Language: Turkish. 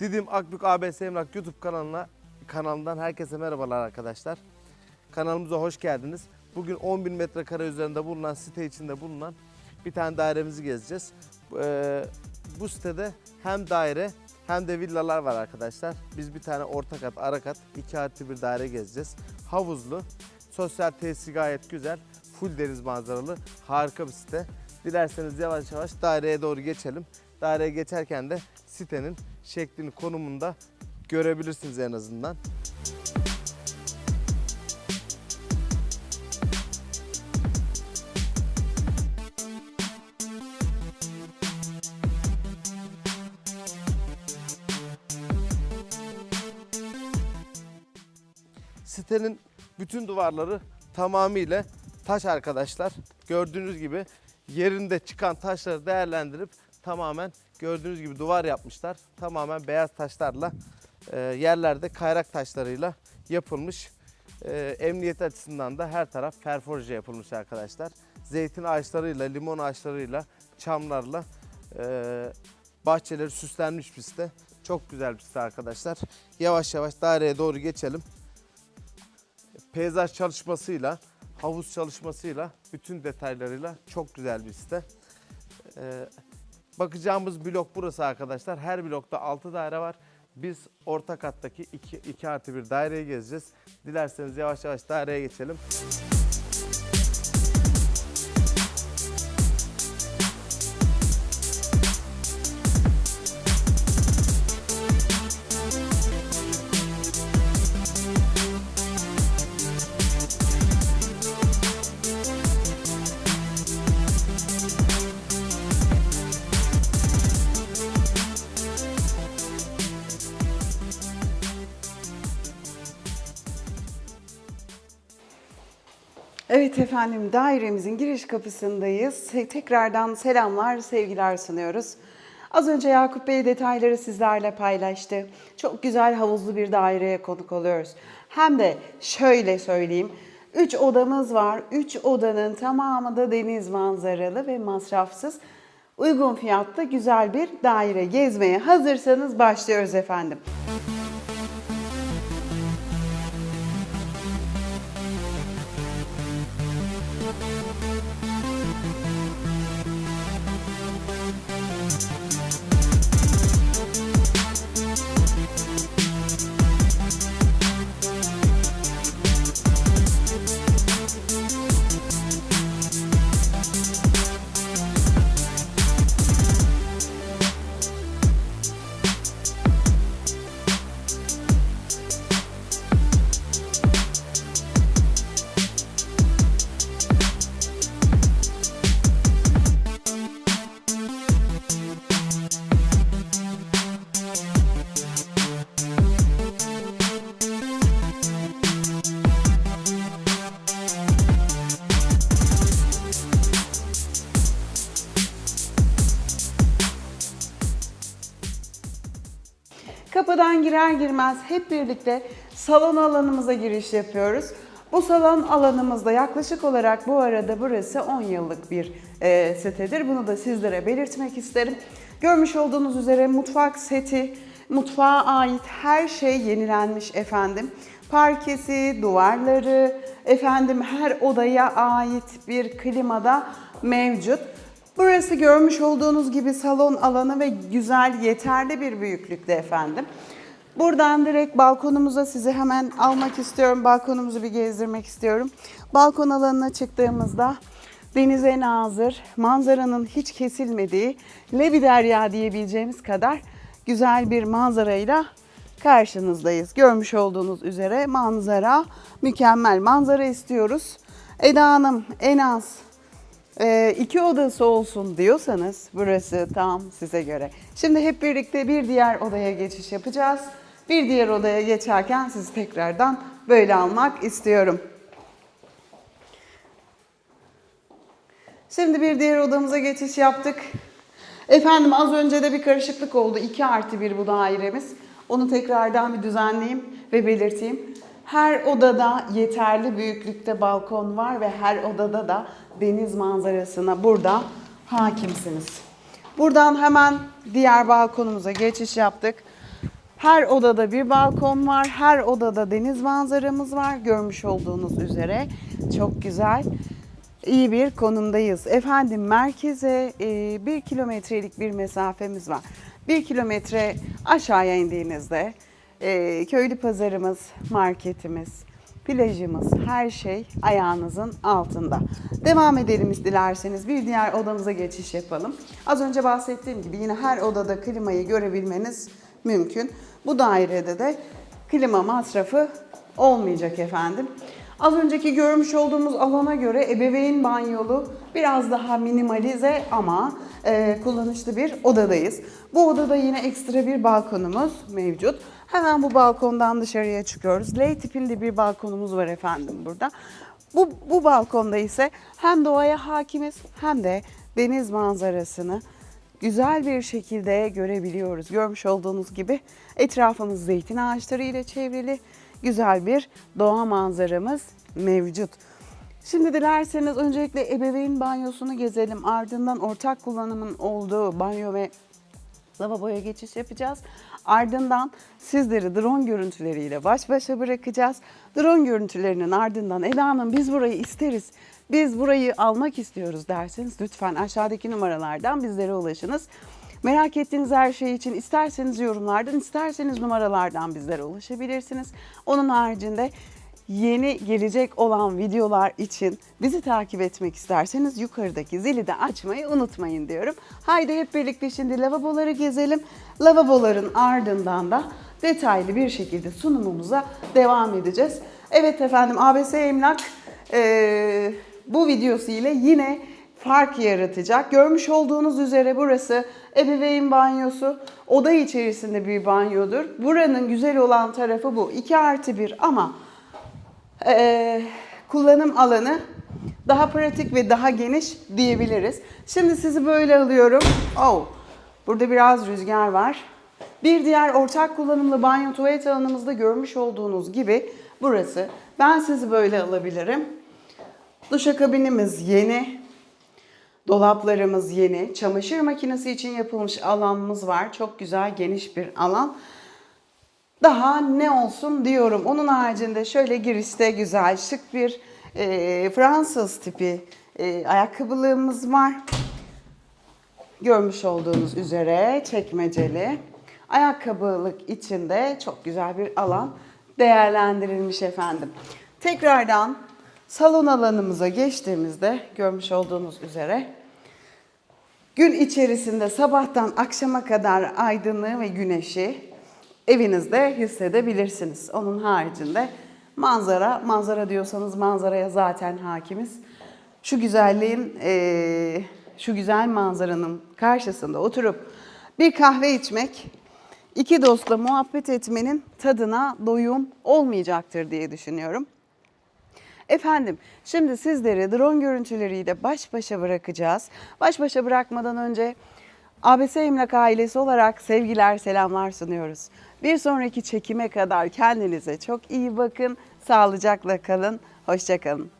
Didim Akbük ABS Emlak YouTube kanalına kanalından herkese merhabalar arkadaşlar. Kanalımıza hoş geldiniz. Bugün 10.000 metrekare üzerinde bulunan site içinde bulunan bir tane dairemizi gezeceğiz. Ee, bu sitede hem daire hem de villalar var arkadaşlar. Biz bir tane orta kat, ara kat, 2 artı bir daire gezeceğiz. Havuzlu, sosyal tesisi gayet güzel. Full deniz manzaralı, harika bir site. Dilerseniz yavaş yavaş daireye doğru geçelim. Daireye geçerken de sitenin şeklini, konumunu da görebilirsiniz en azından. Sitenin bütün duvarları tamamıyla taş arkadaşlar. Gördüğünüz gibi yerinde çıkan taşları değerlendirip tamamen gördüğünüz gibi duvar yapmışlar. Tamamen beyaz taşlarla e, yerlerde kayrak taşlarıyla yapılmış. E, emniyet açısından da her taraf perforje yapılmış arkadaşlar. Zeytin ağaçlarıyla, limon ağaçlarıyla, çamlarla e, bahçeleri süslenmiş bir site. Çok güzel bir site arkadaşlar. Yavaş yavaş daireye doğru geçelim peyzaj çalışmasıyla, havuz çalışmasıyla, bütün detaylarıyla çok güzel bir site. Ee, bakacağımız blok burası arkadaşlar. Her blokta 6 daire var. Biz orta kattaki 2, 2 artı bir daireyi gezeceğiz. Dilerseniz yavaş yavaş daireye geçelim. Evet efendim dairemizin giriş kapısındayız. Tekrardan selamlar, sevgiler sunuyoruz. Az önce Yakup Bey detayları sizlerle paylaştı. Çok güzel havuzlu bir daireye konuk oluyoruz. Hem de şöyle söyleyeyim. 3 odamız var. 3 odanın tamamı da deniz manzaralı ve masrafsız. Uygun fiyatta güzel bir daire gezmeye hazırsanız başlıyoruz efendim. Kapıdan girer girmez hep birlikte salon alanımıza giriş yapıyoruz. Bu salon alanımızda yaklaşık olarak bu arada burası 10 yıllık bir e, sitedir. Bunu da sizlere belirtmek isterim. Görmüş olduğunuz üzere mutfak seti, mutfağa ait her şey yenilenmiş efendim. Parkesi, duvarları, efendim her odaya ait bir klimada mevcut. Burası görmüş olduğunuz gibi salon alanı ve güzel, yeterli bir büyüklükte efendim. Buradan direkt balkonumuza sizi hemen almak istiyorum. Balkonumuzu bir gezdirmek istiyorum. Balkon alanına çıktığımızda denize nazır, manzaranın hiç kesilmediği, Lebiderya diyebileceğimiz kadar güzel bir manzarayla karşınızdayız. Görmüş olduğunuz üzere manzara mükemmel. Manzara istiyoruz. Eda Hanım en az ee, iki odası olsun diyorsanız burası tam size göre. Şimdi hep birlikte bir diğer odaya geçiş yapacağız. Bir diğer odaya geçerken sizi tekrardan böyle almak istiyorum. Şimdi bir diğer odamıza geçiş yaptık. Efendim az önce de bir karışıklık oldu. 2 artı 1 bu dairemiz. Onu tekrardan bir düzenleyeyim ve belirteyim. Her odada yeterli büyüklükte balkon var ve her odada da deniz manzarasına burada hakimsiniz. Buradan hemen diğer balkonumuza geçiş yaptık. Her odada bir balkon var. Her odada deniz manzaramız var. Görmüş olduğunuz üzere. Çok güzel. iyi bir konumdayız. Efendim merkeze e, bir kilometrelik bir mesafemiz var. Bir kilometre aşağıya indiğinizde e, köylü pazarımız, marketimiz, plajımız, her şey ayağınızın altında. Devam edelim dilerseniz. Bir diğer odamıza geçiş yapalım. Az önce bahsettiğim gibi yine her odada klimayı görebilmeniz mümkün. Bu dairede de klima masrafı olmayacak efendim. Az önceki görmüş olduğumuz alana göre ebeveyn banyolu biraz daha minimalize ama e, kullanışlı bir odadayız. Bu odada yine ekstra bir balkonumuz mevcut. Hemen bu balkondan dışarıya çıkıyoruz. L tipinde bir balkonumuz var efendim burada. Bu, bu balkonda ise hem doğaya hakimiz hem de deniz manzarasını güzel bir şekilde görebiliyoruz. Görmüş olduğunuz gibi etrafımız zeytin ağaçları ile çevrili güzel bir doğa manzaramız mevcut. Şimdi dilerseniz öncelikle ebeveyn banyosunu gezelim. Ardından ortak kullanımın olduğu banyo ve lavaboya geçiş yapacağız. Ardından sizleri drone görüntüleriyle baş başa bırakacağız. Drone görüntülerinin ardından Ela Hanım biz burayı isteriz, biz burayı almak istiyoruz derseniz lütfen aşağıdaki numaralardan bizlere ulaşınız. Merak ettiğiniz her şey için isterseniz yorumlardan, isterseniz numaralardan bizlere ulaşabilirsiniz. Onun haricinde yeni gelecek olan videolar için bizi takip etmek isterseniz yukarıdaki zili de açmayı unutmayın diyorum. Haydi hep birlikte şimdi lavaboları gezelim. Lavaboların ardından da detaylı bir şekilde sunumumuza devam edeceğiz. Evet efendim ABS Emlak eee, bu videosu ile yine fark yaratacak. Görmüş olduğunuz üzere burası ebeveyn banyosu. Oda içerisinde bir banyodur. Buranın güzel olan tarafı bu. 2 artı 1 ama ee, kullanım alanı daha pratik ve daha geniş diyebiliriz. Şimdi sizi böyle alıyorum. Oh, burada biraz rüzgar var. Bir diğer ortak kullanımlı banyo tuvalet alanımızda görmüş olduğunuz gibi burası. Ben sizi böyle alabilirim. Duşakabinimiz yeni. Dolaplarımız yeni. Çamaşır makinesi için yapılmış alanımız var. Çok güzel geniş bir alan. Daha ne olsun diyorum. Onun haricinde şöyle girişte güzel şık bir e, Fransız tipi e, ayakkabılığımız var. Görmüş olduğunuz üzere çekmeceli. Ayakkabılık içinde çok güzel bir alan değerlendirilmiş efendim. Tekrardan salon alanımıza geçtiğimizde görmüş olduğunuz üzere gün içerisinde sabahtan akşama kadar aydınlığı ve güneşi evinizde hissedebilirsiniz. Onun haricinde manzara, manzara diyorsanız manzaraya zaten hakimiz. Şu güzelliğin, eee, şu güzel manzaranın karşısında oturup bir kahve içmek, iki dostla muhabbet etmenin tadına doyum olmayacaktır diye düşünüyorum. Efendim, şimdi sizleri drone görüntüleriyle baş başa bırakacağız. Baş başa bırakmadan önce ABS Emlak ailesi olarak sevgiler, selamlar sunuyoruz. Bir sonraki çekime kadar kendinize çok iyi bakın, sağlıcakla kalın, hoşçakalın.